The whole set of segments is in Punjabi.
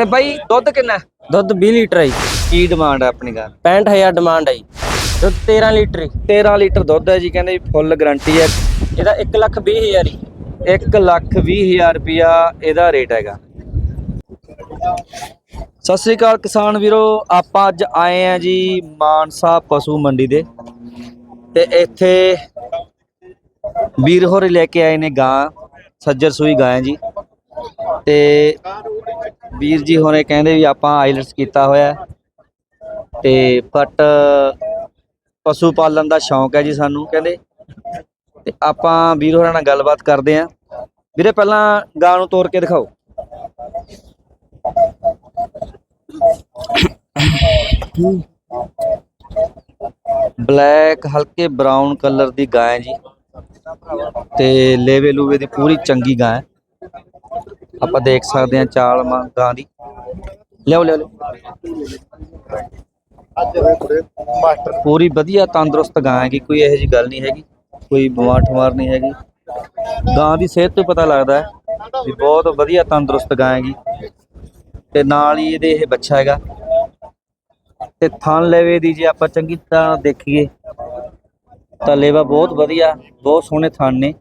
ਤੇ ਬਾਈ ਦੁੱਧ ਕਿੰਨਾ? ਹੈ? ਦੁੱਧ 20 ਲੀਟਰ ਹੈ ਜੀ। ਕੀ ਡਿਮਾਂਡ ਹੈ ਆਪਣੀ ਗੱਲ? 65000 ਡਿਮਾਂਡ ਹੈ ਜੀ। ਦੁੱਧ 13 ਲੀਟਰ ਜੀ। 13 ਲੀਟਰ ਦੁੱਧ ਹੈ ਜੀ ਕਹਿੰਦੇ ਫੁੱਲ ਗਾਰੰਟੀ ਹੈ ਇਹਦਾ 1 ਲੱਖ 20 ਹਜ਼ਾਰ ਜੀ 1 ਲੱਖ 20 ਹਜ਼ਾਰ ਰੁਪਿਆ ਇਹਦਾ ਰੇਟ ਹੈਗਾ। ਸਤਿ ਸ੍ਰੀ ਅਕਾਲ ਕਿਸਾਨ ਵੀਰੋ ਆਪਾਂ ਅੱਜ ਆਏ ਆ ਜੀ ਮਾਨਸਾ ਪਸ਼ੂ ਮੰਡੀ ਦੇ। ਤੇ ਇੱਥੇ ਵੀਰ ਹੋਰੀ ਲੈ ਕੇ ਆਏ ਨੇ ਗਾਂ ਸੱਜਰ ਸੂਈ ਗਾਂ ਹੈ ਜੀ। ਤੇ ਵੀਰ ਜੀ ਹੋਰੇ ਕਹਿੰਦੇ ਵੀ ਆਪਾਂ ਆਈਲਟਸ ਕੀਤਾ ਹੋਇਆ ਤੇ ਬਟ ਪਸ਼ੂ ਪਾਲਣ ਦਾ ਸ਼ੌਂਕ ਹੈ ਜੀ ਸਾਨੂੰ, ਕਹਿੰਦੇ। ਤੇ ਆਪਾਂ ਵੀਰ ਹੋਰਾਂ ਨਾਲ ਗੱਲਬਾਤ ਕਰਦੇ ਆਂ ਵੀਰੇ, ਪਹਿਲਾਂ ਗਾਂ ਨੂੰ ਤੋੜ ਕੇ ਦਿਖਾਓ। ਬਲੈਕ, ਹਲਕੇ ਬਰਾਊਨ ਕਲਰ ਦੀ ਗਾਂ ਹੈ ਜੀ। ਤੇ ਲੇਵੇ ਲੂਵੇ ਦੀ ਪੂਰੀ ਚੰਗੀ ਗਾਂ ਹੈ। ਆਪਾਂ ਦੇਖ ਸਕਦੇ ਹਾਂ ਚਾਲ ਮਾਂ ਗਾਂ ਦੀ। ਲਿਆਓ ਲਿਆਓ ਲਿਆਓ। ਪੂਰੀ ਵਧੀਆ ਤੰਦਰੁਸਤ ਗਾਂ ਹੈਗੀ ਕੋਈ ਇਹੋ ਜੀ ਗੱਲ ਨਹੀਂ ਹੈਗੀ ਕੋਈ ਬਿਮਾਰ ਠਮਾਰ ਨਹੀਂ ਹੈਗੀ। ਗਾਂ ਦੀ ਸਿਹਤ ਤੋਂ ਪਤਾ ਲੱਗਦਾ ਹੈ ਵੀ ਬਹੁਤ ਵਧੀਆ ਤੰਦਰੁਸਤ ਗਾਂ ਹੈਗੀ। ਤੇ ਨਾਲ ਹੀ ਇਹਦੇ ਇਹ ਬੱਚਾ ਹੈਗਾ। ਤੇ ਥਣ ਲੈਵੇ ਦੀ ਜੇ ਆਪਾਂ ਚੰਗੀ ਤਰ੍ਹਾਂ ਦੇਖੀਏ ਤਾਂ ਲੇਵਾ ਬਹੁਤ ਵਧੀਆ ਬਹੁਤ ਸੋਹਣੇ ਥਣ ਨੇ।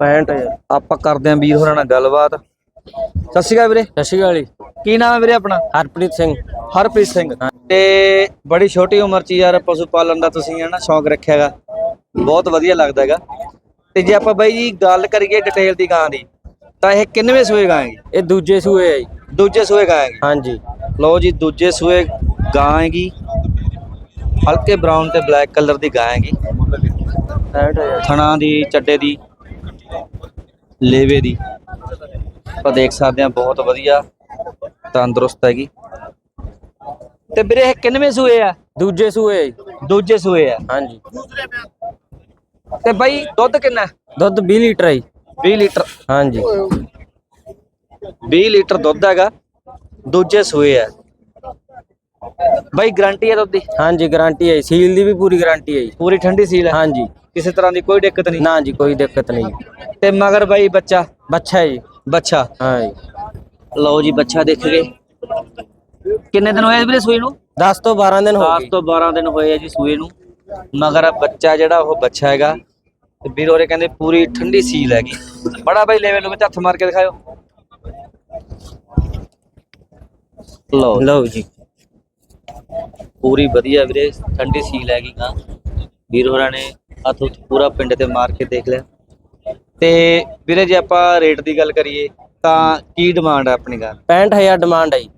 65 ਆਪਾਂ ਕਰਦੇ ਆਂ ਵੀਰ ਹੋਰਾਂ ਨਾਲ ਗੱਲਬਾਤ। ਸਤਿ ਸ਼੍ਰੀ ਅਕਾਲ ਵੀਰੇ। ਸਤਿ ਸ਼੍ਰੀ ਅਕਾਲ ਜੀ। ਕੀ ਨਾਮ ਹੈ ਵੀਰੇ ਆਪਣਾ? ਹਰਪ੍ਰੀਤ ਸਿੰਘ। ਹਰਪ੍ਰੀਤ ਸਿੰਘ। ਤੇ ਬੜੀ ਛੋਟੀ ਉਮਰ 'ਚ ਯਾਰ ਪਸ਼ੂ ਪਾਲਣ ਦਾ ਤੁਸੀਂ ਹੈ ਨਾ ਸ਼ੌਂਕ ਰੱਖਿਆਗਾ ਬਹੁਤ ਵਧੀਆ ਲੱਗਦਾ ਹੈਗਾ। ਤੇ ਜੇ ਆਪਾਂ ਬਾਈ ਜੀ ਗੱਲ ਕਰੀਏ ਡਿਟੇਲ ਦੀ ਗਾਂ ਦੀ ਤਾਂ ਇਹ ਕਿੰਨਵੇਂ ਸੂਏ ਗਾਂ ਹੈਗੀ? ਇਹ ਦੂਜੇ ਸੂਏ ਹੈ ਜੀ। ਦੂਜੇ ਸੂਏ ਗਾਂ ਹੈਗੀ। ਹਾਂਜੀ। ਲਓ ਜੀ ਦੂਜੇ ਸੂਏ ਗਾਂ ਹੈਗੀ। ਹਲਕੇ ਬਰਾਊਨ ਤੇ ਬਲੈਕ ਕਲਰ ਦੀ ਗਾਂ ਹੈਗੀ। 65000 ਥਣਾ ਦੀ ਚੱਡੇ ਦੀ। ਲੇਵੇ ਦੀ। ਆਪਾਂ ਦੇਖ ਸਕਦੇ ਹਾਂ ਬਹੁਤ ਵਧੀਆ ਤੰਦਰੁਸਤ ਹੈਗੀ। ਤੇ ਵੀਰੇ ਇਹ ਕਿੰਨਵੇਂ ਸੂਏ ਆ? ਦੂਜੇ ਸੂਏ ਹੈ ਜੀ। ਦੂਜੇ ਸੂਏ ਆ। ਹਾਂਜੀ। ਤੇ ਬਾਈ ਦੁੱਧ ਕਿੰਨਾ? ਦੁੱਧ 20 ਲੀਟਰ ਹੈ ਜੀ। 20 ਲੀਟਰ। ਹਾਂਜੀ। 20 ਲੀਟਰ ਦੁੱਧ ਹੈਗਾ। ਦੂਜੇ ਸੂਏ ਆ। ਬਾਈ ਗਾਰੰਟੀ ਹੈ ਦੁੱਧ ਦੀ ਹਾਂਜੀ ਗਾਰੰਟੀ ਹੈ। ਸੀਲ ਦੀ ਵੀ ਪੂਰੀ ਗਾਰੰਟੀ ਹੈ ਜੀ। ਪੂਰੀ ਠੰਡੀ ਸੀਲ ਹੈ? ਹਾਂਜੀ। ਕਿਸੇ ਤਰ੍ਹਾਂ ਦੀ ਕੋਈ ਦਿੱਕਤ ਨਹੀਂ? ਨਾ ਜੀ ਕੋਈ ਦਿੱਕਤ ਨਹੀਂ। ਤੇ ਮਗਰ ਬਾਈ ਬੱਚਾ? ਬੱਚਾ ਹੈ ਜੀ। ਬੱਚਾ? ਹਾਂ ਜੀ। ਲਓ ਜੀ ਬੱਚਾ ਦੇਖ ਗਏ ਕਿੰਨੇ ਦਿਨ ਹੋਏ ਵੀਰੇ ਸੂਈ ਨੂੰ? 10 ਤੋਂ 12 ਦਿਨ ਹੋ 10 ਗਏ ਤੋਂ 12 ਦਿਨ ਹੋਏ ਆ ਜੀ ਸੂਏ ਨੂੰ। ਮਗਰ ਬੱਚਾ ਜਿਹੜਾ ਉਹ ਬੱਚਾ ਹੈਗਾ। ਤੇ ਵੀਰ ਹੋਰੇ ਕਹਿੰਦੇ ਪੂਰੀ ਠੰਡੀ ਸੀਲ ਹੈਗੀ। ਬੜਾ ਬਾਈ ਲੈਵਲ ਵਿੱਚ ਹੱਥ ਮਾਰ ਕੇ ਦਿਖਾਓ ਲਓ। ਲਓ ਜੀ। ਪੂਰੀ ਵਧੀਆ ਵੀਰੇ ਠੰਡੀ ਸੀਲ ਹੈਗੀ ਗਾ। ਵੀਰ ਹੋਰਾਂ ਨੇ ਹੱਥ ਉੱਤੇ ਪੂਰਾ ਪਿੰਡ ਤੇ ਮਾਰ ਕੇ ਦੇਖ ਲਿਆ। ਤੇ ਵੀਰੇ ਜੇ ਆਪਾਂ ਰੇਟ ਦੀ ਗੱਲ ਕਰੀਏ ਤਾਂ ਕੀ ਡਿਮਾਂਡ ਹੈ ਆਪਣੀ ਗੱਲ 65000 ਡਿਮਾਂਡ ਹੈ ਜੀ।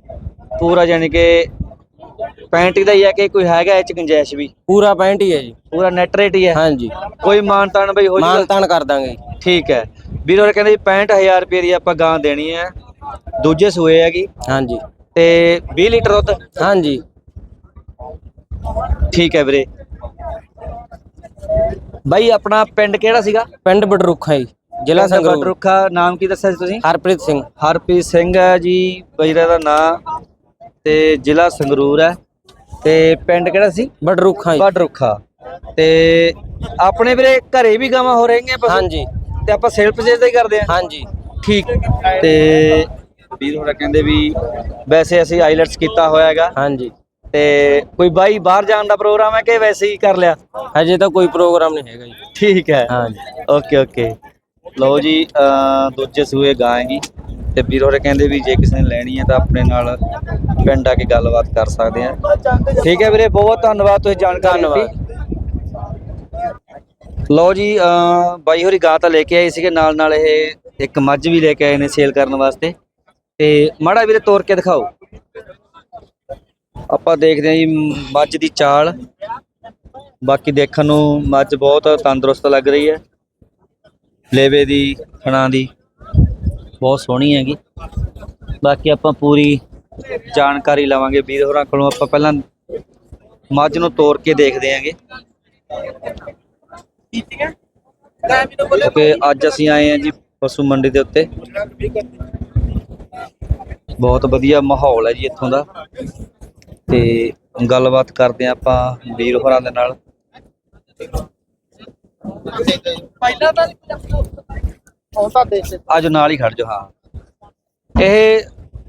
ਪੂਰਾ ਯਾਨੀ ਕਿ 65 ਦਾ ਹੀ ਹੈ ਕਿ ਕੋਈ ਹੈਗਾ ਇਹ ਚ ਗੁੰਜਾਇਸ਼ ਵੀ? ਪੂਰਾ 65 ਹੀ ਹੈ ਜੀ। ਪੂਰਾ ਨੈਟ ਰੇਟ ਹੀ ਹੈ ਹਾਂਜੀ। ਕੋਈ ਮਾਨਤਾਨ ਬਈ ਹੋ ਮਾਨ ਜੂਗਾ? ਤਾਨ ਕਰ ਦਾਂਗੇ। ਜੀ। ਠੀਕ ਹੈ। ਵੀਰ ਹੋਰੇ ਕਹਿੰਦੇ ਜੀ 65000 ਰੁਪਏ ਦੀ ਆਪਾਂ ਗਾਂ ਦੇਣੀ ਹੈ। ਦੂਜੇ ਸੂਏ ਹੈਗੀ। ਹਾਂਜੀ। ਤੇ 20 ਲੀਟਰ ਦੁੱਧ? ਹਾਂਜੀ। ਠੀਕ ਹੈ ਵੀਰੇ। ਬਾਈ ਆਪਣਾ ਪਿੰਡ ਕਿਹੜਾ ਸੀਗਾ? ਪਿੰਡ ਬਡਰੁੱਖਾ ਜੀ ਜ਼ਿਲ੍ਹਾ ਸੰਗਰੂਰ। ਬਟਰੁੱਖਾ ਨਾਮ ਕੀ ਦੱਸਿਆ ਸੀ ਤੁਸੀਂ? ਹਰਪ੍ਰੀਤ ਸਿੰਘ। ਹਰਪ੍ਰੀਤ ਸਿੰਘ ਹੈ ਜੀ ਬਈਰਾ ਦਾ ਨਾਂ ਤੇ ਜ਼ਿਲ੍ਹਾ ਸੰਗਰੂਰ ਹੈ। ਤੇ ਪਿੰਡ ਕਿਹੜਾ ਸੀ? ਬਡਰੁੱਖਾ ਜੀ। ਬਟਰੁੱਖਾ। ਤੇ ਆਪਣੇ ਵੀਰੇ ਘਰੇ ਵੀ ਗਾਵਾਂ ਹੋ ਰਹੀਆਂ ਪਸ਼ੂ ਹਾਂਜੀ। ਤੇ ਆਪਾਂ ਸੇਲ ਪਰਚੇਜ਼ ਦਾ ਹੀ ਕਰਦੇ ਹਾਂ? ਹਾਂਜੀ। ਠੀਕ। ਤੇ ਵੀਰ ਹੋਰਾ ਕਹਿੰਦੇ ਵੀ ਵੈਸੇ ਅਸੀਂ ਆਈਲਟਸ ਕੀਤਾ ਹੋਇਆ ਹੈਗਾ। ਹਾਂਜੀ। ਤੇ ਕੋਈ ਬਾਈ ਬਾਹਰ ਜਾਣ ਦਾ ਪ੍ਰੋਗਰਾਮ ਹੈ ਕਿ ਵੈਸੇ ਹੀ ਕਰ ਲਿਆ? ਹਜੇ ਤਾਂ ਕੋਈ ਪ੍ਰੋਗਰਾਮ ਨਹੀਂ ਹੈਗਾ ਜੀ। ਠੀਕ ਹੈ। ਹਾਂਜੀ। Okay okay. ਲਓ ਜੀ ਅਹ ਦੂਜੇ ਸੂਏ ਗਾਂ ਹੈਗੀ ਤੇ ਵੀਰ ਹੋਰੇ ਕਹਿੰਦੇ ਵੀ ਜੇ ਕਿਸੇ ਨੇ ਲੈਣੀ ਹੈ ਤਾਂ ਆਪਣੇ ਨਾਲ ਪਿੰਡ ਆ ਕੇ ਗੱਲਬਾਤ ਕਰ ਸਕਦੇ ਆ ਠੀਕ ਹੈ ਵੀਰੇ ਬਹੁਤ ਧੰਨਵਾਦ ਤੁਸੀਂ ਜਾਣਕਾਰੀ ਦਿੱਤੀ। ਲਓ ਜੀ ਅਹ ਬਾਈ ਹੋਰੀ ਗਾਂ ਤਾਂ ਲੈ ਕੇ ਆਏ ਸੀਗੇ ਨਾਲ ਨਾਲ ਇਹ ਇੱਕ ਮੱਝ ਵੀ ਲੈ ਕੇ ਆਏ ਨੇ ਸੇਲ ਕਰਨ ਵਾਸਤੇ। ਤੇ ਮਾੜਾ ਵੀਰੇ ਤੋੜ ਕੇ ਦਿਖਾਓ। ਆਪਾਂ ਦੇਖਦੇ ਹਾਂ ਜੀ ਮੱਝ ਦੀ ਚਾਲ। ਬਾਕੀ ਦੇਖਣ ਨੂੰ ਮੱਝ ਬਹੁਤ ਤੰਦਰੁਸਤ ਲੱਗ ਰਹੀ ਹੈ। ਲੇਵੇ ਦੀ, ਖਣਾ ਦੀ ਬਹੁਤ ਸੋਹਣੀ ਹੈਗੀ। ਬਾਕੀ ਆਪਾਂ ਪੂਰੀ ਜਾਣਕਾਰੀ ਲਵਾਂਗੇ ਵੀਰ ਹੋਰਾਂ ਕੋਲੋਂ। ਆਪਾਂ ਪਹਿਲਾਂ ਮੱਝ ਨੂੰ ਤੋੜ ਕੇ ਦੇਖਦੇ ਆਂਗੇ ਕਿਉਂਕਿ ਅੱਜ ਅਸੀਂ ਆਏ ਹਾਂ ਜੀ ਪਸ਼ੂ ਮੰਡੀ ਦੇ ਉੱਤੇ। ਬਹੁਤ ਵਧੀਆ ਮਾਹੌਲ ਹੈ ਜੀ ਇੱਥੋਂ ਦਾ। ਤੇ ਗੱਲਬਾਤ ਕਰਦੇ ਹਾਂ ਆਪਾਂ ਵੀਰ ਹੋਰਾਂ ਦੇ ਨਾਲ। ਪਹਿਲਾਂ ਤਾਂ ਆਉਂਦਾ ਦੇਖ ਅੱਜ ਨਾਲ ਹੀ ਖੜ ਜਾਓ ਹਾਂ। ਇਹ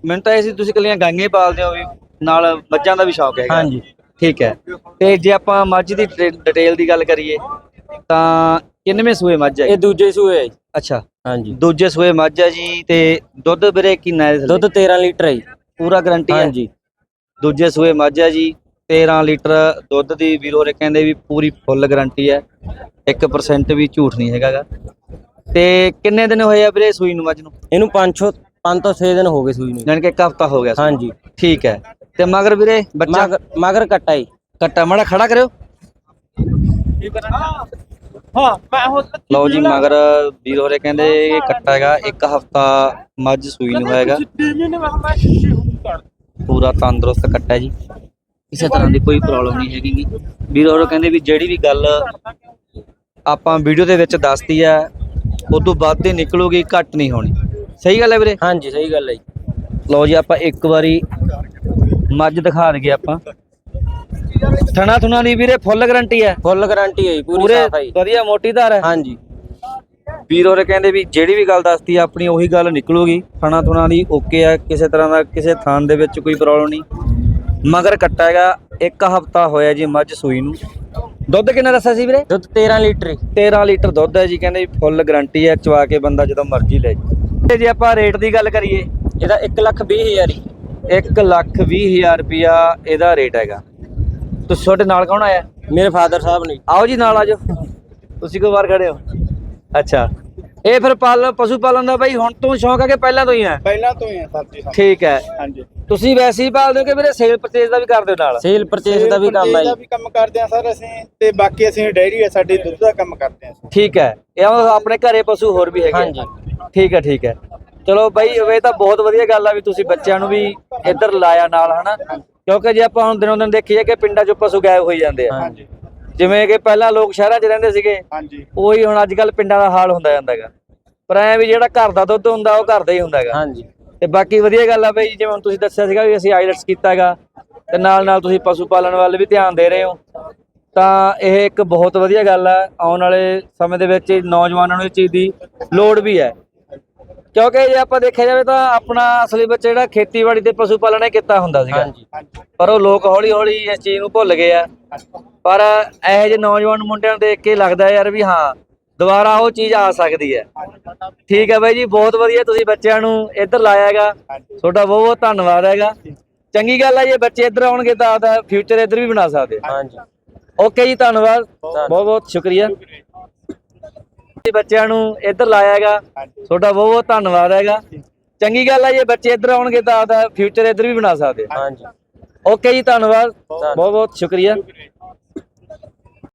ਮੈਨੂੰ ਤਾਂ ਇਹ ਸੀ ਤੁਸੀਂ ਕੱਲੀਆਂ ਗਾਈਆਂ ਹੀ ਪਾਲਦੇ ਹੋ ਵੀ ਨਾਲ ਮੱਝਾਂ ਦਾ ਵੀ ਸ਼ੌਕ ਹੈਗਾ। ਹਾਂਜੀ। ਠੀਕ ਹੈ। ਤੇ ਜੇ ਆਪਾਂ ਮੱਝ ਦੀ ਡਿਟੇਲ ਦੀ ਗੱਲ ਕਰੀਏ ਤਾਂ ਕਿੰਨਵੇਂ ਸੂਏ ਮੱਝ ਹੈ ਇਹ ਦੂਜੇ ਸੂਏ ਹੈ ਜੀ। ਅੱਛਾ। ਹਾਂਜੀ। ਦੂਜੇ ਸੂਏ ਮੱਝ ਹੈ ਜੀ ਤੇ ਦੁੱਧ ਵੀਰੇ ਕਿੰਨਾ ਹੈ? ਦੁੱਧ 13 ਲੀਟਰ ਹੈ ਜੀ। ਪੂਰਾ ਗਾਰੰਟੀ ਹੈ? ਹਾਂਜੀ। ਦੂਜੇ ਸੂਏ ਮੱਝ ਹੈ ਜੀ 13 ਲੀਟਰ ਦੁੱਧ ਦੀ ਵੀਰੋ ਰੇ ਕਹਿੰਦੇ ਵੀ ਪੂਰੀ ਫੁੱਲ ਗਾਰੰਟੀ ਹੈ 1% ਵੀ ਝੂਠ ਨਹੀਂ ਹੈਗਾਗਾ। ਤੇ ਕਿੰਨੇ ਦਿਨ ਹੋਏ ਆ ਵੀਰੇ ਸੂਈ ਨੂੰ ਮੱਝ ਨੂੰ? ਇਹਨੂੰ 5 5 ਤੋਂ 6 ਦਿਨ ਹੋ ਗਏ ਸੂਈ ਨੂੰ। ਯਾਨੀ ਕਿ ਇੱਕ ਹਫਤਾ ਹੋ ਗਿਆ ਸੀ। ਹਾਂਜੀ। ਠੀਕ ਹੈ। ਤੇ ਮਗਰ ਵੀਰੇ ਬੱਚਾ? ਮਗਰ ਮਗਰ ਕੱਟਾ ਜੀ। ਕੱਟਾ ਮੜਾ ਖੜਾ ਕਰਿਓ। ਹਾਂ ਮੈਂ ਹੁਣ ਲਓ ਜੀ ਮਗਰ ਵੀਰ ਹੋਰੇ ਕਹਿੰਦੇ ਇਹ ਕੱਟਾ ਹੈਗਾ ਇੱਕ ਹਫਤਾ ਮੱਝ ਸੂਈ ਨੂੰ ਹੋਏਗਾ ਪੂਰਾ ਤੰਦਰੁਸਤ ਕੱਟਾ ਜੀ। ਕਿਸੇ ਤਰ੍ਹਾਂ ਦੀ ਕੋਈ ਪ੍ਰੋਬਲਮ ਨਹੀਂ ਹੈਗੀ। ਵੀਰ ਹੋਰੇ ਕਹਿੰਦੇ ਵੀ ਜਿਹੜੀ ਵੀ ਗੱਲ ਆਪਾਂ ਵੀਡੀਓ ਦੇ ਵਿੱਚ ਦੱਸਤੀ ਹੈ ਉਹ ਤੋਂ ਵੱਧ ਹੀ ਨਿਕਲੂਗੀ ਘੱਟ ਨਹੀਂ ਹੋਣੀ। ਸਹੀ ਗੱਲ ਹੈ ਵੀਰੇ? ਹਾਂਜੀ ਸਹੀ ਗੱਲ ਹੈ ਜੀ। ਲਓ ਜੀ ਆਪਾਂ ਇੱਕ ਵਾਰੀ ਮੱਝ ਦਿਖਾ ਦਈਏ ਆਪਾਂ। ਥਣਾ ਥੁਣਾ ਦੀ ਵੀਰੇ ਫੁੱਲ ਗਾਰੰਟੀ ਹੈ। ਫੁੱਲ ਗਾਰੰਟੀ ਹੈ ਜੀ ਪੂਰੀ ਪੂਰੇ ਸਾਫ਼ ਹੈ ਜੀ। ਵਧੀਆ ਮੋਟੀ ਧਾਰ ਹੈ। ਹਾਂਜੀ। ਵੀਰ ਹੋਰੇ ਕਹਿੰਦੇ ਵੀ ਜਿਹੜੀ ਵੀ ਗੱਲ ਦੱਸਤੀ ਆ, ਆਪਣੀ ਉਹੀ ਗੱਲ ਨਿਕਲੂਗੀ। ਥਣਾ ਥੁਣਾ ਦੀ ਓਕੇ ਆ ਕਿਸੇ ਤਰ੍ਹਾਂ ਦਾ ਕਿਸੇ ਥਾਂ ਦੇ ਵਿੱਚ ਕੋਈ ਪ੍ਰੋਬਲਮ ਨਹੀਂ। ਮਗਰ ਕੱਟਾ ਹੈਗਾ ਇੱਕ ਹਫਤਾ ਹੋਇਆ ਜੀ ਮੱਝ ਸੂਈ ਨੂੰ। ਦੁੱਧ ਕਿੰਨਾ ਦੱਸਿਆ ਸੀ ਵੀਰੇ? ਦੁੱਧ 13 ਲੀਟਰ ਜੀ। 13 ਲੀਟਰ ਦੁੱਧ ਹੈ ਜੀ ਕਹਿੰਦੇ ਫੁੱਲ ਗਾਰੰਟੀ ਹੈ ਚਵਾ ਕੇ ਬੰਦਾ ਜਦੋਂ ਮਰਜ਼ੀ ਲੈ ਜੀ ਤੇ ਜੇ ਆਪਾਂ ਰੇਟ ਦੀ ਗੱਲ ਕਰੀਏ ਇਹਦਾ 1 ਲੱਖ 20 ਹਜ਼ਾਰ ਜੀ। 1 ਲੱਖ 20 ਹਜ਼ਾਰ ਰੁਪਿਆ ਇਹਦਾ ਰੇਟ ਹੈਗਾ। ਤੁਸੀਂ ਤੁਹਾਡੇ ਨਾਲ ਕੌਣ ਆਇਆ? ਮੇਰੇ ਫਾਦਰ ਸਾਹਿਬ ਨੇ। ਆਓ ਜੀ ਨਾਲ ਆਜੋ ਤੁਸੀਂ ਕੋਈ ਵਾਰ ਖੜੇ ਹੋ? ਅੱਛਾ। ਇਹ ਫਿਰ ਪਾਲ ਪਸ਼ੂ ਪਾਲਣ ਦਾ ਬਾਈ ਹੁਣ ਤੋਂ ਸ਼ੌਂਕ ਹੈ ਕਿ ਪਹਿਲਾਂ ਤੋਂ ਹੀ ਹੈ ਪਹਿਲਾਂ ਤੋਂ ਹੀ ਹੈ ਸਰ ਜੀ ਠੀਕ ਹੈ। ਹਾਂਜੀ। ਤੁਸੀਂ ਵੈਸੇ ਹੀ ਪਾਲਦੇ ਹੋ ਕਿ ਵੀਰੇ ਸੇਲ ਪਰਚੇਜ਼ ਦਾ ਵੀ ਕਰਦੇ ਹੋ ਨਾਲ? ਸੇਲ ਪਰਚੇਸ ਦਾ ਵੀ ਕੰਮ ਹੈ ਦਾ ਜੀ। ਵੀ ਕੰਮ ਕਰਦੇ ਆ ਸਰ ਅਸੀਂ ਤੇ ਬਾਕੀ ਅਸੀਂ ਡੈਰੀ ਹੈ ਸਾਡੀ ਦੁੱਧ ਦਾ ਕੰਮ ਕਰਦੇ ਆ ਠੀਕ ਹੈ। ਇਹ ਆਪਣੇ ਘਰੇ ਪਸ਼ੂ ਹੋਰ ਵੀ ਹੈਗੇ ਆ? ਹਾਂਜੀ। ਠੀਕ ਹੈ ਠੀਕ ਹੈ। ਚਲੋ ਬਾਈ ਇਹ ਤਾਂ ਬਹੁਤ ਵਧੀਆ ਗੱਲ ਆ ਵੀ ਤੁਸੀਂ ਬੱਚਿਆਂ ਨੂੰ ਵੀ ਇੱਧਰ ਲਾਇਆ ਨਾਲ ਹਨਾ? ਕਿਉਂਕਿ ਜੇ ਆਪਾਂ ਹੁਣ ਦਿਨੋਂ ਦਿਨ ਦੇਖੀਏ ਕਿ ਪਿੰਡਾਂ 'ਚੋਂ ਪਸ਼ੂ ਗਾਇਬ ਹੋਈ ਜਾਂਦੇ ਆ। ਹਾਂਜੀ। ਜਿਵੇਂ ਕਿ ਪਹਿਲਾਂ ਲੋਕ ਸ਼ਹਿਰਾਂ 'ਚ ਰਹਿੰਦੇ ਸੀਗੇ ਹਾਂਜੀ। ਉਹੀ ਹੁਣ ਅੱਜ ਕੱਲ ਪਿੰਡਾਂ ਦਾ ਹਾਲ ਹੁੰਦਾ ਜਾਂਦਾ ਹੈਗਾ। ਪਰ ਐ ਵੀ ਜਿਹੜਾ ਘਰ ਦਾ ਦੁੱਧ ਹੁੰਦਾ ਉਹ ਘਰ ਦਾ ਹੀ ਹੁੰਦਾ ਹੈਗਾ। ਹਾਂਜੀ। ਤੇ ਬਾਕੀ ਵਧੀਆ ਗੱਲ ਆ ਬਈ ਜਿਵੇਂ ਹੁਣ ਤੁਸੀਂ ਦੱਸਿਆ ਸੀਗਾ ਵੀ ਅਸੀਂ ਆਈਲਟਸ ਕੀਤਾ ਹੈਗਾ ਤੇ ਨਾਲ ਨਾਲ ਤੁਸੀਂ ਪਸ਼ੂ ਪਾਲਣ ਵੱਲ ਵੀ ਧਿਆਨ ਦੇ ਰਹੇ ਹੋ। ਤਾਂ ਇਹ ਇੱਕ ਬਹੁਤ ਵਧੀਆ ਗੱਲ ਆ ਆਉਣ ਵਾਲੇ ਸਮੇਂ ਦੇ ਵਿੱਚ ਨੌਜਵਾਨਾਂ ਨੂੰ ਇਹ ਚੀਜ਼ ਦੀ ਲੋੜ ਵੀ ਹੈ। ਕਿਉਂਕਿ ਜੇ ਆਪਾਂ ਦੇਖਿਆ ਜਾਵੇ ਤਾਂ ਆਪਣਾ ਅਸਲੀ ਬੱਚਾ ਜਿਹੜਾ ਖੇਤੀਬਾੜੀ ਤੇ ਪਸ਼ੂ ਪਾਲਣ ਹੀ ਕੀਤਾ ਹੁੰਦਾ ਸੀਗਾ। ਪਰ ਉਹ ਲੋਕ ਹੌਲੀ ਹੌਲੀ ਇਸ ਚੀਜ਼ ਨੂੰ ਭੁੱਲ ਗਏ ਆ। ਪਰ ਇਹੋ ਜਿਹੇ ਨੌਜਵਾਨ ਮੁੰਡਿਆਂ ਨੂੰ ਦੇਖ ਕੇ ਲੱਗਦਾ ਯਾਰ ਵੀ ਹਾਂ ਦੁਬਾਰਾ ਉਹ ਚੀਜ਼ ਆ ਸਕਦੀ ਹੈ। ਠੀਕ ਹੈ ਬਾਈ ਜੀ ਬਹੁਤ ਵਧੀਆ ਤੁਸੀਂ ਬੱਚਿਆਂ ਨੂੰ ਇੱਧਰ ਲਾਇਆ ਹੈਗਾ। ਤੁਹਾਡਾ ਬਹੁਤ ਬਹੁਤ ਧੰਨਵਾਦ ਹੈਗਾ। ਚੰਗੀ ਗੱਲ ਹੈ ਜੇ ਬੱਚੇ ਇੱਧਰ ਆਉਣਗੇ ਤਾਂ ਆਪਦਾ ਫਿਊਚਰ ਇੱਧਰ ਵੀ ਬਣਾ ਸਕਦੇ ਹਾਂਜੀ। ਓਕੇ ਜੀ ਧੰਨਵਾਦ। ਬਹੁਤ ਬਹੁਤ ਸ਼ੁਕਰੀਆ। ਬੱਚਿਆਂ ਨੂੰ ਇੱਧਰ ਲਾਇਆ ਹੈਗਾ। ਤੁਹਾਡਾ ਬਹੁਤ ਬਹੁਤ ਧੰਨਵਾਦ ਹੈਗਾ। ਚੰਗੀ ਗੱਲ ਹੈ ਜੇ ਬੱਚੇ ਇੱਧਰ ਆਉਣਗੇ ਤਾਂ ਆਪਦਾ ਫਿਊਚਰ ਇੱਧਰ ਵੀ ਬਣਾ ਸਕਦੇ ਹਾਂਜੀ। ਓਕੇ ਜੀ ਧੰਨਵਾਦ। ਬਹੁਤ ਬਹੁਤ ਸ਼ੁਕਰੀਆ।